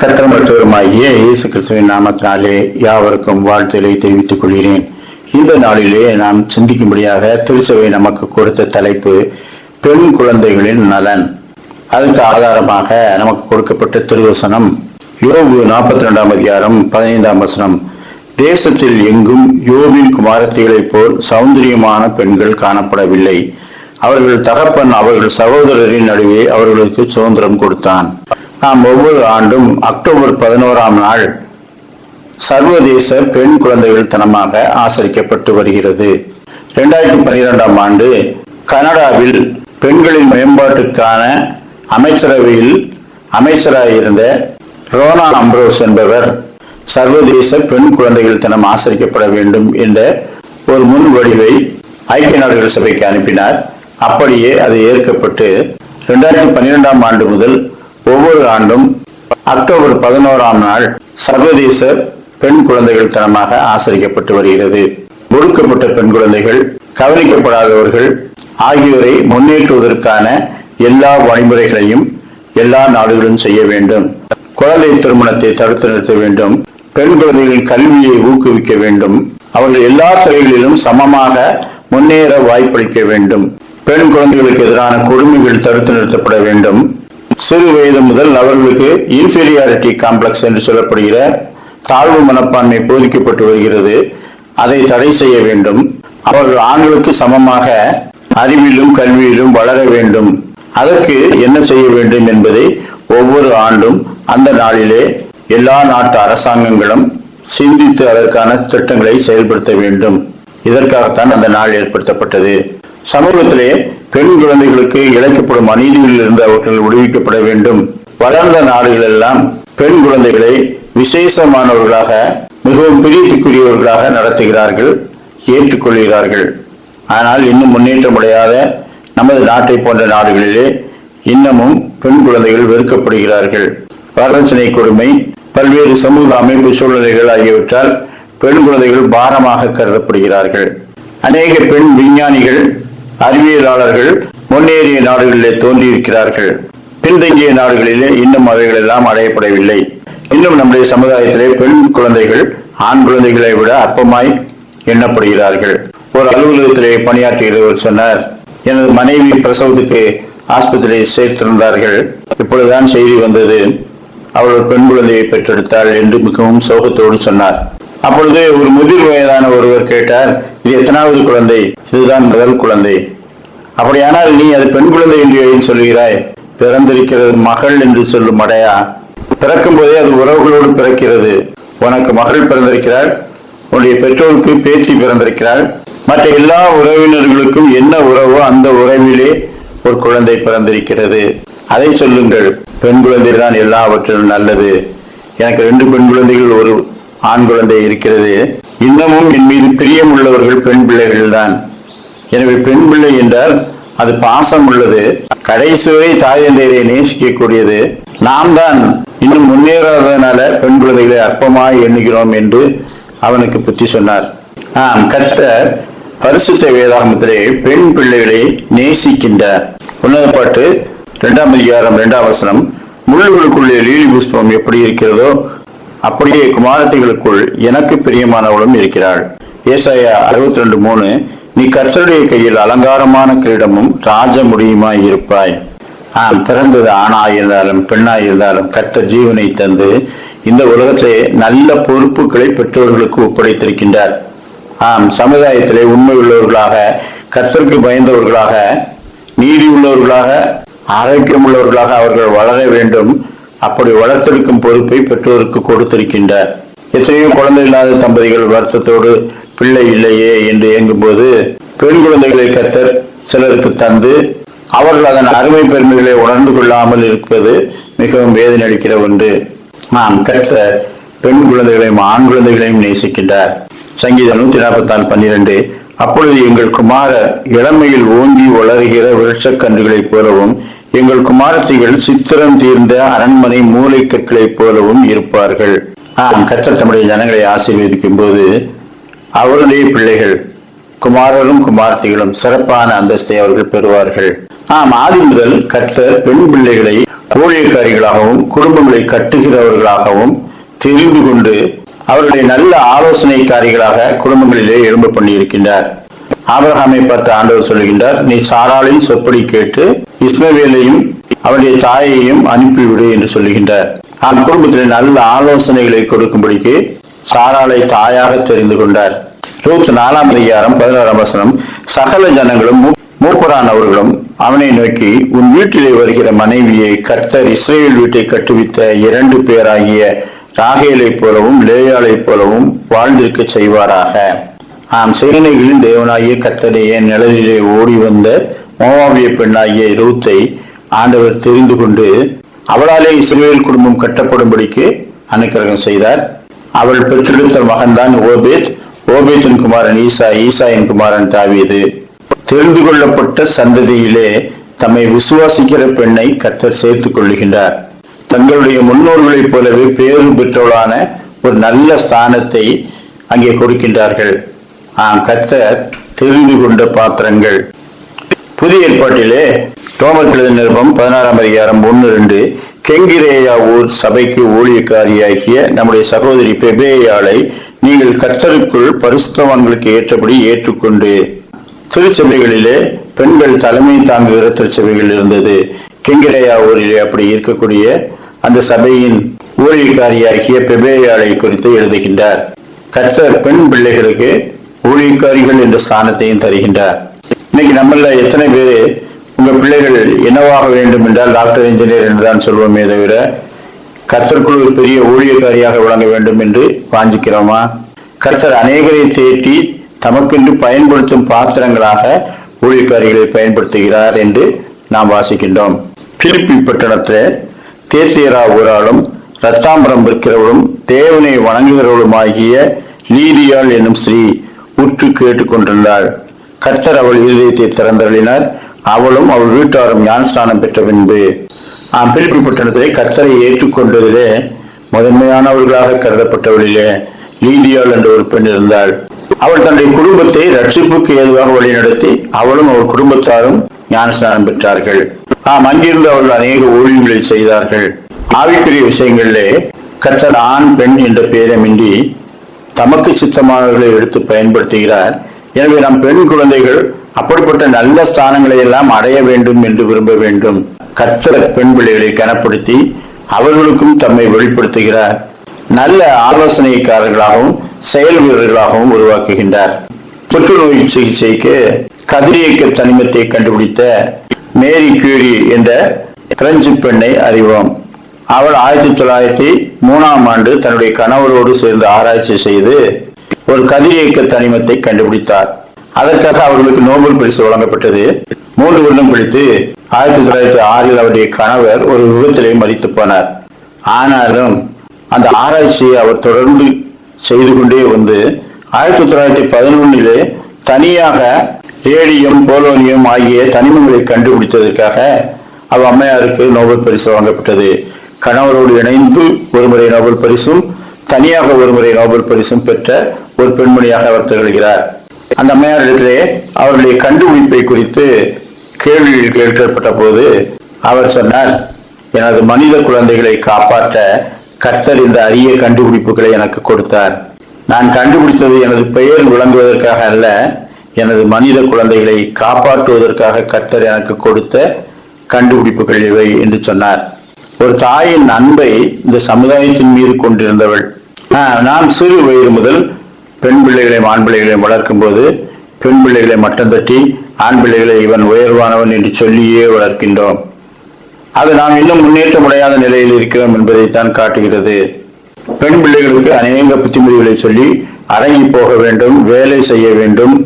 கர்த்தர் இயேசு கிறிஸ்துவின் நாமத்தினாலே யாவருக்கும் வாழ்த்துக்களை தெரிவித்துக் கொள்கிறேன். இந்த நாளிலே நாம் சிந்திக்கும்படியாக திருச்சபை நமக்கு கொடுத்த தலைப்பு பெண் குழந்தைகளின் நலன். அதற்கு ஆதாரமாக நமக்கு கொடுக்கப்பட்ட திருவசனம் யோபு நாற்பத்தி ரெண்டாம் அதிகாரம் பதினைந்தாம் வசனம். தேசத்தில் எங்கும் யோபின் குமாரத்திகளைப் போல் சௌந்தரியமான பெண்கள் காணப்படவில்லை. அவர்கள் தகப்பன் அவர்கள் சகோதரரின் நடுவே அவர்களுக்கு சுதந்திரம் கொடுத்தான். நாம் ஒவ்வொரு ஆண்டும் அக்டோபர் பதினோராம் நாள் சர்வதேச பெண் குழந்தைகள் தினமாக ஆசரிக்கப்பட்டு வருகிறது. இரண்டாயிரத்தி பன்னிரெண்டாம் ஆண்டு கனடாவில் பெண்களின் மேம்பாட்டுக்கான அமைச்சரவையில் அமைச்சராக இருந்த ரோனா அம்ப்ரோஸ் என்பவர் சர்வதேச பெண் குழந்தைகள் தினம் ஆசரிக்கப்பட வேண்டும் என்ற ஒரு முன் வடிவை ஐக்கிய நாடுகள் சபைக்கு அனுப்பினார். அப்படியே அது ஏற்கப்பட்டு இரண்டாயிரத்தி பன்னிரெண்டாம் ஆண்டு முதல் ஒவ்வொரு ஆண்டும் அக்டோபர் பதினோராம் நாள் சர்வதேச பெண் குழந்தைகள் தினமாக ஆசரிக்கப்பட்டு வருகிறது. ஒடுக்கப்பட்ட பெண் குழந்தைகள் கவனிக்கப்படாதவர்கள் ஆகியோரை முன்னேற்றுவதற்கான எல்லா வழிமுறைகளையும் எல்லா நாடுகளும் செய்ய வேண்டும். குழந்தை திருமணத்தை தடுத்து நிறுத்த வேண்டும். பெண் குழந்தைகளின் கல்வியை ஊக்குவிக்க வேண்டும். அவர்கள் எல்லா துறைகளிலும் சமமாக முன்னேற வாய்ப்பளிக்க வேண்டும். பெண் குழந்தைகளுக்கு எதிரான கொடுமைகள் தடுத்து நிறுத்தப்பட வேண்டும். சிறு வயது முதல் அவர்களுக்கு இன்ஃபீரியாரிட்டி காம்ப்ளெக்ஸ் என்று சொல்லப்படுகிற தாழ்வு மனப்பான்மை போதிக்கப்பட்டு வருகிறது. அதை தடை செய்ய வேண்டும். அவர்கள் ஆண்களுக்கு சமமாக அறிவிலும் கல்வியிலும் வளர வேண்டும். அதற்கு என்ன செய்ய வேண்டும் என்பதை ஒவ்வொரு ஆண்டும் அந்த நாளிலே எல்லா நாட்டு அரசாங்கங்களும் சிந்தித்து அதற்கான திட்டங்களை செயல்படுத்த வேண்டும். இதற்காகத்தான் அந்த நாள் ஏற்படுத்தப்பட்டது. சமூகத்திலே பெண் குழந்தைகளுக்கு இழைக்கப்படும் அநீதிகளில் இருந்து அவர்கள் விடுவிக்கப்பட வேண்டும். வளர்ந்த நாடுகள் எல்லாம் பெண் குழந்தைகளை விசேஷமானவர்களாக மிகவும் பிரீத்திக்குரியவர்களாக நடத்துகிறார்கள் ஏற்றுக்கொள்கிறார்கள். ஆனால் இன்னும் முன்னேற்றம் அடையாத நமது நாட்டை போன்ற நாடுகளிலே இன்னமும் பெண் குழந்தைகள் வெறுக்கப்படுகிறார்கள். வரதட்சணை கொடுமை பல்வேறு சமூக அமைப்பு சூழ்நிலைகள் ஆகியவற்றால் பெண் குழந்தைகள் பாரமாக கருதப்படுகிறார்கள். அநேக பெண் விஞ்ஞானிகள் அறிவியலாளர்கள் முன்னேறிய நாடுகளிலே தோன்றியிருக்கிறார்கள். பின்தங்கிய நாடுகளிலே இன்னும் அவைகள் எல்லாம் அடையப்படவில்லை. இன்னும் நம்முடைய சமுதாயத்திலே பெண் குழந்தைகள் ஆண் குழந்தைகளை விட அற்பமாய் எண்ணப்படுகிறார்கள். ஒரு அலுவலகத்திலே பணியாற்றுகிறவர் சொன்னார் எனது மனைவி பிரசவத்துக்கு ஆஸ்பத்திரியை சேர்த்திருந்தார்கள். இப்பொழுதுதான் செய்தி வந்தது. அவள் பெண் குழந்தையை பெற்றெடுத்தாள் என்று மிகவும் சோகத்தோடு சொன்னார். அப்பொழுது ஒரு முதிர் வயதான ஒருவர் கேட்டார் இது எத்தனாவது குழந்தை? இதுதான் முதல் குழந்தை. அப்படியானால் நீ அது பெண் குழந்தை என்று ஏன் சொல்கிறாய்? பிறந்திருக்கிறது மகள் என்று சொல்லும் அடையா. பிறக்கும் போதே அது உறவுகளோடு பிறக்கிறது. உனக்கு மகள் பிறந்திருக்கிறாள்? உன்னுடைய பெற்றோருக்கு பேச்சு பிறந்திருக்கிறாள்? மற்ற எல்லா உறவினர்களுக்கும் என்ன உறவோ அந்த உறவிலே ஒரு குழந்தை பிறந்திருக்கிறது. அதை சொல்லுங்கள். பெண் குழந்தை தான் எல்லாவற்றிலும் நல்லது. எனக்கு ரெண்டு பெண் குழந்தைகள் ஒரு ஆண் குழந்தை இருக்கிறது. இன்னமும் என் மீது பிரியம் உள்ளவர்கள் பெண் பிள்ளைகள் தான் எனவே பெண் பிள்ளை என்றால் அது பாசம் உள்ளது. கடைசி வரை நேசிக்கக்கூடியது. நாம் தான் இன்னும் முன்னேறாததுனால பெண் குழந்தைகளை அற்பமாய் எண்ணுகிறோம் என்று அவனுக்கு புத்தி சொன்னார். ஆம் கர்த்தர் பரிசுத்த வேதாகமத்திலே பெண் பிள்ளைகளை நேசிக்கின்றார். உன்னத பாட்டு இரண்டாம் அதிகாரம் இரண்டாம் வசனம். முள்ளுகளுக்குள்ளே லீலி புஷ்பம் எப்படி இருக்கிறதோ அப்படியே குமாரத்திகளுக்குள் எனக்கு பிரியமானவளும் இருக்கிறாள். ஏசாயா அறுபத்தி ரெண்டு மூணு நீ கர்த்தருடைய கையில் அலங்காரமான கிரீடமும் ராஜ முடியுமாய் இருப்பாய். ஆம் பிறந்தது ஆணாய் இருந்தாலும் பெண்ணாய் இருந்தாலும் கர்த்தர் ஜீவனை தந்து இந்த உலகத்திலே நல்ல பொறுப்புகளை பெற்றோர்களுக்கு ஒப்படைத்திருக்கின்றார். ஆம் சமுதாயத்திலே உண்மை உள்ளவர்களாக கர்த்தருக்கு பயந்தவர்களாக நீதி உள்ளவர்களாக ஆரோக்கியம் உள்ளவர்களாக அவர்கள் வளர வேண்டும். அப்படி வளர்த்தெடுக்கும் பொறுப்பை பெற்றோருக்கு கொடுத்திருக்கின்றார் எத்தனையோ குழந்தை இல்லாத தம்பதிகள் வருத்தத்தோடு பிள்ளை இல்லையே என்று இயங்கும்போது பெண் குழந்தைகளை கத்தர் சிலருக்கு தந்து அவர்கள் அதன் அருமை பெருமைகளை உணர்ந்து கொள்ளாமல் இருப்பது மிகவும் வேதனை அளிக்கிற ஒன்று. நாம் கற்ற பெண் குழந்தைகளையும் ஆண் குழந்தைகளையும் நேசிக்கின்றார். சங்கீதம் நூத்தி நாற்பத்தி நாலு பன்னிரண்டு அப்பொழுது எங்கள் குமாரர் இளமையில் ஓங்கி வளர்கிற விருட்சக்கன்றுகளைப் போலவும் எங்கள் குமாரத்திகள் சித்திரம் தீர்ந்த அரண்மனை மூளை போலவும் இருப்பார்கள். ஆம் கற்ற தம்முடைய ஜனங்களை ஆசீர்வதிக்கும் போது அவருடைய பிள்ளைகள் குமாரரும் குமார்த்திகளும் சிறப்பான அந்தஸ்தை அவர்கள் பெறுவார்கள். ஆம் ஆதி முதல் கத்தர் பெண் பிள்ளைகளை ஊழியக்காரிகளாகவும் குடும்பங்களை கட்டுகிறவர்களாகவும் தெரிந்து கொண்டு அவர்களை நல்ல ஆலோசனைக்காரிகளாக குடும்பங்களிலே எழும்ப பண்ணியிருக்கின்றார். ஆபிரகாமை பார்த்து ஆண்டவர் சொல்லுகின்றார் நீ சாராளின் சொப்படி கேட்டு இஸ்மவேலையும் அவருடைய தாயையும் அனுப்பிவிடு என்று சொல்லுகின்றார். அந்த குடும்பத்தில் நல்ல ஆலோசனைகளை கொடுக்கும்படிக்கு சாராளை தாயாக தெரிந்து கொண்டார். இருபத்தி நாலாம் அதிகாரம் பதினாறாம் வசனம் சகல ஜனங்களும் மூ- மூப்பரானவர்களும் அவனை நோக்கி உன் வீட்டிலே வருகிற மனைவியை கர்த்தர் இஸ்ரேல் வீட்டை கட்டுவித்த இரண்டு பேராகிய ராகேலை போலவும் லேயாலை போலவும் வாழ்ந்திருக்க செய்வாராக. ஆம் சேனைகளின் தேவனாகிய என் நிழலிலே ஓடி வந்த மோவாவிய பெண்ணாகிய ரூத்தை ஆண்டவர் தெரிந்து கொண்டு அவளாலே இஸ்ரேல் குடும்பம் கட்டப்படும்படிக்கு அனுக்கிரகம் செய்தார். அவள் பெற்றெடுத்த மகன்தான் ஓபேத். ஓபேத்தின் குமாரன் ஈசா ஈசாயின் குமாரன் தாவியது தெரிந்து கொள்ளப்பட்ட சந்ததியிலே தம்மை விசுவாசிக்கிற பெண்ணை கத்தர் சேர்த்துக் கொள்ளுகின்றார். தங்களுடைய முன்னோர்களைப் போலவே பேரும் பெற்றவளான ஒரு நல்ல ஸ்தானத்தை அங்கே கொடுக்கின்றார்கள். ஆம் கர்த்தர் தெரிந்து கொண்ட பாத்திரங்கள். புதிய ஏற்பாட்டிலே ரோமர் கழுத நிருபம் பதினாறாம் அதிகாரம் ஒன்று ரெண்டு. கெங்கிரேயா ஊர் சபைக்கு ஊழியக்காரியாகிய நம்முடைய சகோதரி பெபேயாளை நீங்கள் கர்த்தருக்குள் பரிசுத்தவான்களுக்கு ஏற்றபடி ஏற்றுக்கொண்டு திருச்சபைகளிலே பெண்கள் தலைமை தாங்குகிற திருச்சபைகள் இருந்தது. கெங்கிரேயா ஊரிலே அப்படி இருக்கக்கூடிய அந்த சபையின் ஊழியக்காரியாகிய பெபேயாளை குறித்து எழுதுகின்றார். கர்த்தர் பெண் பிள்ளைகளுக்கு ஊழியக்காரிகள் என்ற ஸ்தானத்தையும் தருகின்றார். இன்னைக்கு நம்மள எத்தனை பேர் உங்க பிள்ளைகள் என்னவாக வேண்டும் என்றால் டாக்டர் இன்ஜினியர் என்று தான் சொல்வோமே தவிர கர்த்தருக்குள் ஒரு பெரிய ஊழியக்காரியாக விளங்க வேண்டும் என்று வாஞ்சிக்கிறோமா? கர்த்தர் அநேகரை தேட்டி தமக்கென்று பயன்படுத்தும் பாத்திரங்களாக ஊழியக்காரிகளை பயன்படுத்துகிறார் என்று நாம் வாசிக்கின்றோம். பிலிப்பி பட்டணத்தில் தேத்தியரா ஊராலும் ரத்தாம்பரம் விற்கிறவளும் தேவனை வணங்குகிறவளும் ஆகிய லீதியாள் என்னும் ஸ்ரீ உற்று கேட்டுக்கொண்டிருந்தாள். கர்த்தர் அவள் இருதயத்தை திறந்தருளினார். அவளும் அவள் வீட்டாரும் ஞானஸ்நானம் பெற்ற பின்பு ஆம் பிலிப்பி பட்டணத்திலே கர்த்தரை ஏற்றுக்கொண்டதிலே முதன்மையானவர்களாக கருதப்பட்டவளிலே லீதியாள் என்ற ஒரு பெண் இருந்தாள். அவள் தன்னுடைய குடும்பத்தை ரட்சிப்புக்கு ஏதுவாக வழிநடத்தி அவளும் அவள் குடும்பத்தாரும் ஞானஸ்நானம் பெற்றார்கள். ஆம் அங்கிருந்து அவர்கள் அநேக ஊழியங்களை செய்தார்கள். ஆவிக்குரிய விஷயங்களிலே கர்த்தர் ஆண் பெண் என்ற பேதமின்றி தமக்கு சித்தமானவர்களை எடுத்து பயன்படுத்துகிறார். எனவே நம் பெண் குழந்தைகள் அப்படிப்பட்ட நல்ல ஸ்தானங்களை எல்லாம் அடைய வேண்டும் என்று விரும்ப வேண்டும். கர்த்தர் பெண் பிள்ளைகளை கனப்படுத்தி அவர்களுக்கும் தம்மை வெளிப்படுத்துகிறார். நல்ல ஆலோசனைக்காரர்களாகவும் செயல் வீரர்களாகவும் உருவாக்குகின்றார். புற்றுநோய் சிகிச்சைக்கு கதிரியக்க தனிமத்தை கண்டுபிடித்த மேரி கியூரி என்ற பிரெஞ்சு பெண்ணை அறிவோம். அவள் ஆயிரத்தி தொள்ளாயிரத்தி மூணாம் ஆண்டு தன்னுடைய கணவரோடு சேர்ந்து ஆராய்ச்சி செய்து ஒரு கதிரியக்க தனிமத்தை கண்டுபிடித்தார். அதற்காக அவர்களுக்கு நோபல் பரிசு வழங்கப்பட்டது. மூன்று வருடம் கழித்து ஆயிரத்தி தொள்ளாயிரத்தி ஆறில் அவருடைய கணவர் ஒரு விபத்திலே மறித்து போனார். ஆனாலும் அந்த ஆராய்ச்சியை அவர் தொடர்ந்து செய்து கொண்டே வந்து ஆயிரத்தி தொள்ளாயிரத்தி பதினொன்னிலே தனியாக ரேடியம் போலோனியம் ஆகிய தனிமங்களை கண்டுபிடித்ததற்காக அவ் அம்மையாருக்கு நோபல் பரிசு வழங்கப்பட்டது. கணவரோடு இணைந்து ஒருமுறை நோபல் பரிசும் தனியாக ஒருமுறை நோபல் பரிசும் பெற்ற ஒரு பெண்மணியாக அவர் திகழ்கிறார். அந்த அம்மையாரிடத்திலே அவருடைய கண்டுபிடிப்பை குறித்து கேள்விகள் கேட்கப்பட்ட போது அவர் சொன்னார் எனது மனித குழந்தைகளை காப்பாற்ற கர்த்தர் இந்த அரிய கண்டுபிடிப்புகளை எனக்கு கொடுத்தார். நான் கண்டுபிடித்தது எனது பெயர் விளங்குவதற்காக அல்ல எனது மனித குழந்தைகளை காப்பாற்றுவதற்காக கர்த்தர் எனக்கு கொடுத்த கண்டுபிடிப்புகள் இவை என்று சொன்னார். ஒரு தாயின் அன்பை இந்த சமுதாயத்தின் மீது கொண்டிருந்தவள். நான் நாம் சிறு வயது முதல் பெண் பிள்ளைகளையும் ஆண் பிள்ளைகளையும் வளர்க்கும் போது பெண் பிள்ளைகளை மட்டம் தட்டி ஆண் பிள்ளைகளை இவன் உயர்வானவன் என்று சொல்லியே வளர்க்கின்றோம். அது நாம் இன்னும் முன்னேற்றம் அடையாத நிலையில் இருக்கிறோம் என்பதைத்தான் காட்டுகிறது. பெண் பிள்ளைகளுக்கு அநேக புத்திமதிகளை சொல்லி அடங்கி போக வேண்டும் வேலை செய்ய வேண்டும்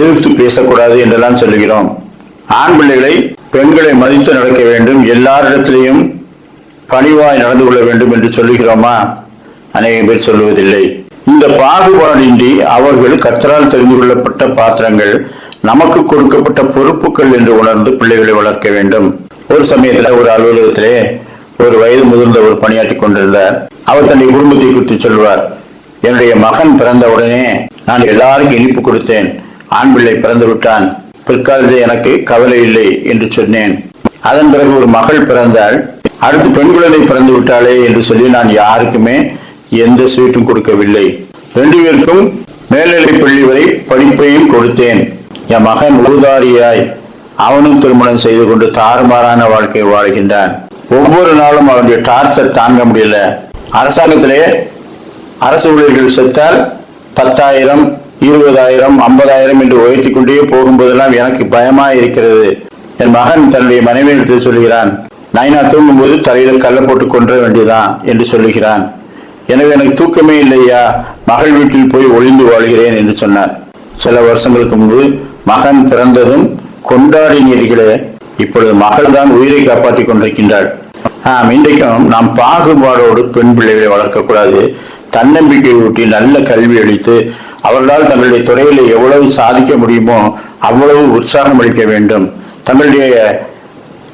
எதிர்த்து பேசக்கூடாது என்றெல்லாம் சொல்லுகிறோம். ஆண் பிள்ளைகளை பெண்களை மதித்து நடக்க வேண்டும். எல்லாரிடத்திலையும் பணிவாய் நடந்து கொள்ள வேண்டும் என்று சொல்லுகிறோமா? அநேக பேர் சொல்லுவதில்லை. இந்த பாகுபாடின்றி அவர்கள் கத்தரால் தெரிந்து கொள்ளப்பட்ட பாத்திரங்கள் நமக்கு கொடுக்கப்பட்ட பொறுப்புகள் என்று உணர்ந்து பிள்ளைகளை வளர்க்க வேண்டும். ஒரு சமயத்துல ஒரு அலுவலகத்திலே ஒரு வயது முதிர்ந்த ஒரு பணியாற்றி கொண்டிருந்தார். அவர் தன்னை குடும்பத்தை குறித்து சொல்வார் என்னுடைய மகன் பிறந்த உடனே நான் எல்லாருக்கும் இனிப்பு கொடுத்தேன். ஆண் பிள்ளை பிறந்து விட்டான். பிற்காலத்தில் எனக்கு கவலை இல்லை என்று சொன்னேன். அதன் பிறகு ஒரு மகள் பிறந்தால் அடுத்து பெண் குழந்தை பிறந்து விட்டாளே என்று சொல்லி நான் யாருக்குமே எந்த ஸ்வீட்டும் கொடுக்கவில்லை. ரெண்டு பேருக்கும் மேல்நிலை பள்ளி வரை படிப்பையும் கொடுத்தேன். என் மகன் ஊதாரியாய் அவனும் திருமணம் செய்து கொண்டு தாறுமாறான வாழ்க்கை வாழ்கின்றான். ஒவ்வொரு நாளும் அவனுடைய டார்ச்சர் தாங்க முடியல. அரசாங்கத்திலே அரசு ஊழியர்கள் செத்தால் பத்தாயிரம் இருபதாயிரம் ஐம்பதாயிரம் என்று உயர்த்தி கொண்டே போகும்போதெல்லாம் எனக்கு பயமா இருக்கிறது. என் மகன் தன்னுடைய மனைவியிடத்தில் சொல்கிறான் நைனா தூங்கும்போது தலையில கல்லை போட்டு கொன்ற வேண்டியதான் என்று சொல்லுகிறான். எனவே எனக்கு தூக்கமே இல்லையா? மகள் வீட்டில் போய் ஒளிந்து வாழ்கிறேன் என்று சொன்னார். சில வருஷங்களுக்கு முன்பு மகன் பிறந்ததும் கொண்டாடினீர்களே இப்பொழுது மகள் தான் உயிரை காப்பாற்றிக் கொண்டிருக்கின்றாள். ஆஹ் இன்றைக்கும் நாம் பாகுபாடோடு பெண் பிள்ளைகளை வளர்க்கக்கூடாது. தன்னம்பிக்கை ஊட்டி நல்ல கல்வி அளித்து அவர்களால் தங்களுடைய துறையில் எவ்வளவு சாதிக்க முடியுமோ அவ்வளவு உற்சாகம் அளிக்க வேண்டும். தங்களுடைய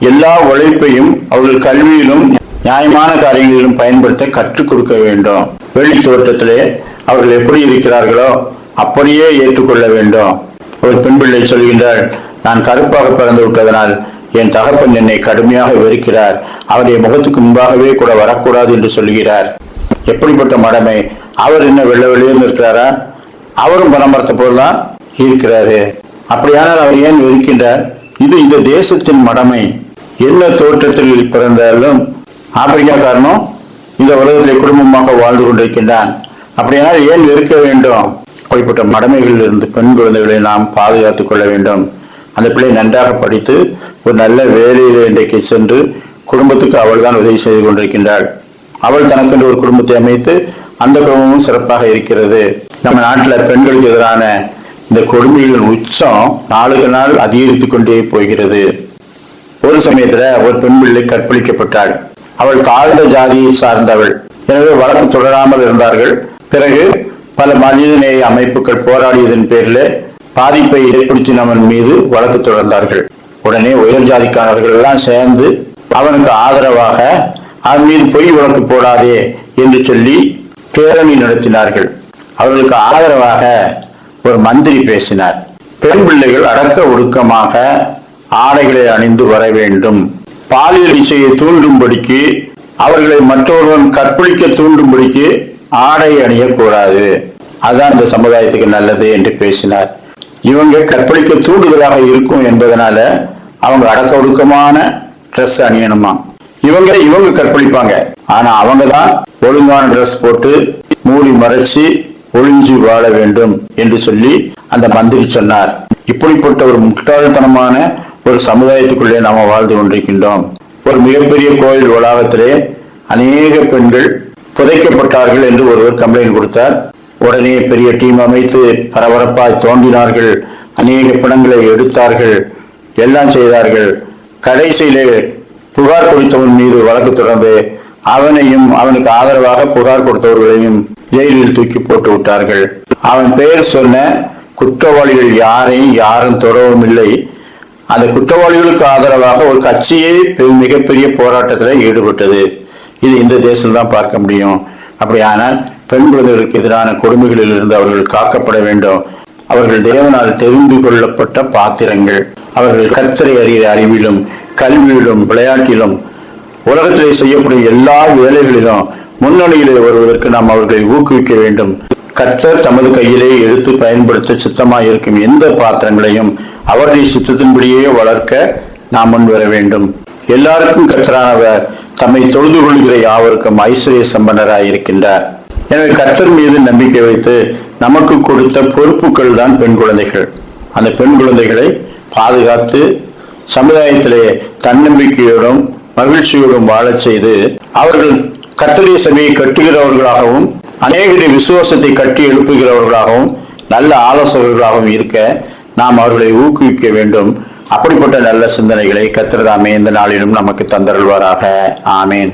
எல்லா உழைப்பையும் அவர்கள் கல்வியிலும் நியாயமான காரியங்களிலும் பயன்படுத்த கற்றுக் கொடுக்க வேண்டும். வெளி தோற்றத்திலே அவர்கள் எப்படி இருக்கிறார்களோ அப்படியே ஏற்றுக்கொள்ள வேண்டும். ஒரு பெண் பிள்ளை சொல்கின்றாள் நான் கருப்பாக பிறந்து விட்டதனால் என் தகப்பன் என்னை கடுமையாக வெறுக்கிறார். அவருடைய முகத்துக்கு முன்பாகவே கூட வரக்கூடாது என்று சொல்கிறார் எப்படிப்பட்ட மடமை? அவர் என்ன வெள்ள வெளியேன்னு இருக்கிறாரா அவரும் பணமரத்த போல்தான் இருக்கிறாரு. அப்படியானால் அவர் ஏன் வெறுக்கின்றார்? இது இந்த தேசத்தின் மடமை. என்ன தோற்றத்தில் பிறந்தாலும் ஆப்பிரிக்காக்காரனும் இந்த உலகத்தில் குடும்பமாக வாழ்ந்து கொண்டிருக்கின்றான். அப்படியானால் ஏன் இருக்க வேண்டும்? அப்படிப்பட்ட மடமைகளில் இருந்து பெண் குழந்தைகளை நாம் பாதுகாத்துக் கொள்ள வேண்டும். அந்த பிள்ளை நன்றாக படித்து ஒரு நல்ல வேலையில் இன்றைக்கு சென்று குடும்பத்துக்கு அவள் தான் உதவி செய்து கொண்டிருக்கின்றாள். அவள் தனக்கென்று ஒரு குடும்பத்தை அமைத்து அந்த குடும்பமும் சிறப்பாக இருக்கிறது. நம்ம நாட்டில் பெண்களுக்கு எதிரான இந்த கொடுமைகளின் உச்சம் நாளுக்கு நாள் அதிகரித்துக் கொண்டே போகிறது. ஒரு சமயத்துல ஒரு பெண் பிள்ளை கற்பழிக்கப்பட்டாள். அவள் தாழ்ந்த ஜாதியை சார்ந்தவள். எனவே வழக்கு தொடராமல் இருந்தார்கள். பிறகு பல மனிதநேய அமைப்புகள் போராடியதன் பேரில் பாதிப்பை ஏற்படுத்தினவன் மீது வழக்கு தொடர்ந்தார்கள். உடனே உயர் ஜாதிக்காரர்கள் எல்லாம் சேர்ந்து அவனுக்கு ஆதரவாக அவன் மீது பொய் வழக்கு போடாதே என்று சொல்லி பேரணி நடத்தினார்கள். அவர்களுக்கு ஆதரவாக ஒரு மந்திரி பேசினார். பெண் பிள்ளைகள் அடக்க ஒடுக்கமாக ஆடைகளை அணிந்து வர வேண்டும். பாலியல் இசையை தூண்டும்படிக்கு அவர்களை மற்றொருவன் கற்பழிக்க தூண்டும்படிக்கு ஆடை அணியக்கூடாது. அதுதான் இந்த சமுதாயத்துக்கு நல்லது என்று பேசினார். இவங்க கற்பழிக்க தூண்டுதலாக இருக்கும் என்பதனால அவங்க அடக்க ஒடுக்கமான ட்ரெஸ் அணியணுமா? இவங்க இவங்க கற்பழிப்பாங்க. ஆனா அவங்க தான் ஒழுங்கான ட்ரெஸ் போட்டு மூடி மறைச்சு ஒளிஞ்சு வாழ வேண்டும் என்று சொல்லி அந்த மந்திரி சொன்னார். இப்படிப்பட்ட ஒரு முட்டாள்தனமான ஒரு சமுதாயத்துக்குள்ளே நாம வாழ்ந்து கொண்டிருக்கின்றோம். ஒரு மிகப்பெரிய கோயில் வளாகத்திலே அநேக பெண்கள் புதைக்கப்பட்டார்கள் என்று ஒருவர் கம்ப்ளைண்ட் கொடுத்தார். உடனே பெரிய டீம் அமைத்து பரபரப்பாய் தோண்டினார்கள் அநேக பிணங்களை எடுத்தார்கள். எல்லாம் செய்தார்கள். கடைசியிலே புகார் கொடுத்தவன் மீது வழக்கு தொடர்ந்து அவனையும் அவனுக்கு ஆதரவாக புகார் கொடுத்தவர்களையும் ஜெயிலில் தூக்கி போட்டு விட்டார்கள். அவன் பெயர் சொன்ன குற்றவாளிகள் யாரையும் யாரும் தொடரவும் இல்லை. அந்த குற்றவாளிகளுக்கு ஆதரவாக ஒரு கட்சியே மிகப்பெரிய போராட்டத்தில் ஈடுபட்டது. இது இந்த தேசம்தான் பார்க்க முடியும். அப்படியானால் பெண் குழந்தைகளுக்கு எதிரான கொடுமைகளில் இருந்து அவர்கள் காக்கப்பட வேண்டும். அவர்கள் தேவனால் தெரிந்து கொள்ளப்பட்ட பாத்திரங்கள். அவர்கள் கர்த்தரை அறிகிற அறிவிலும் கல்வியிலும் விளையாட்டிலும் உலகத்திலே செய்யக்கூடிய எல்லா வேலைகளிலும் முன்னணியிலே வருவதற்கு நாம் அவர்களை ஊக்குவிக்க வேண்டும். கர்த்தர் தமது கையிலே எடுத்து பயன்படுத்த சித்தமாக இருக்கும் எந்த பாத்திரங்களையும் அவருடைய சித்தத்தின்படியே வளர்க்க நாம் முன் வர வேண்டும். எல்லாருக்கும் கர்த்தரானவர் தம்மை தொழுது கொள்கிற யாவருக்கும் ஐஸ்வர்ய சம்பனராக இருக்கின்றார். எனவே கர்த்தர் மீது நம்பிக்கை வைத்து நமக்கு கொடுத்த பொறுப்புகள் தான் பெண் குழந்தைகள். அந்த பெண் குழந்தைகளை பாதுகாத்து சமுதாயத்திலே தன்னம்பிக்கையோடும் மகிழ்ச்சியோடும் வாழச் செய்து அவர்கள் கத்தரிய சபையை கட்டுகிறவர்களாகவும் அநேகருடைய விசுவாசத்தை கட்டி எழுப்புகிறவர்களாகவும் நல்ல ஆலோசகர்களாகவும் இருக்க நாம் அவர்களை ஊக்குவிக்க வேண்டும். அப்படிப்பட்ட நல்ல சிந்தனைகளை கத்திரதாமே இந்த நாளிலும் நமக்கு தந்தருள்வாராக. ஆமேன்.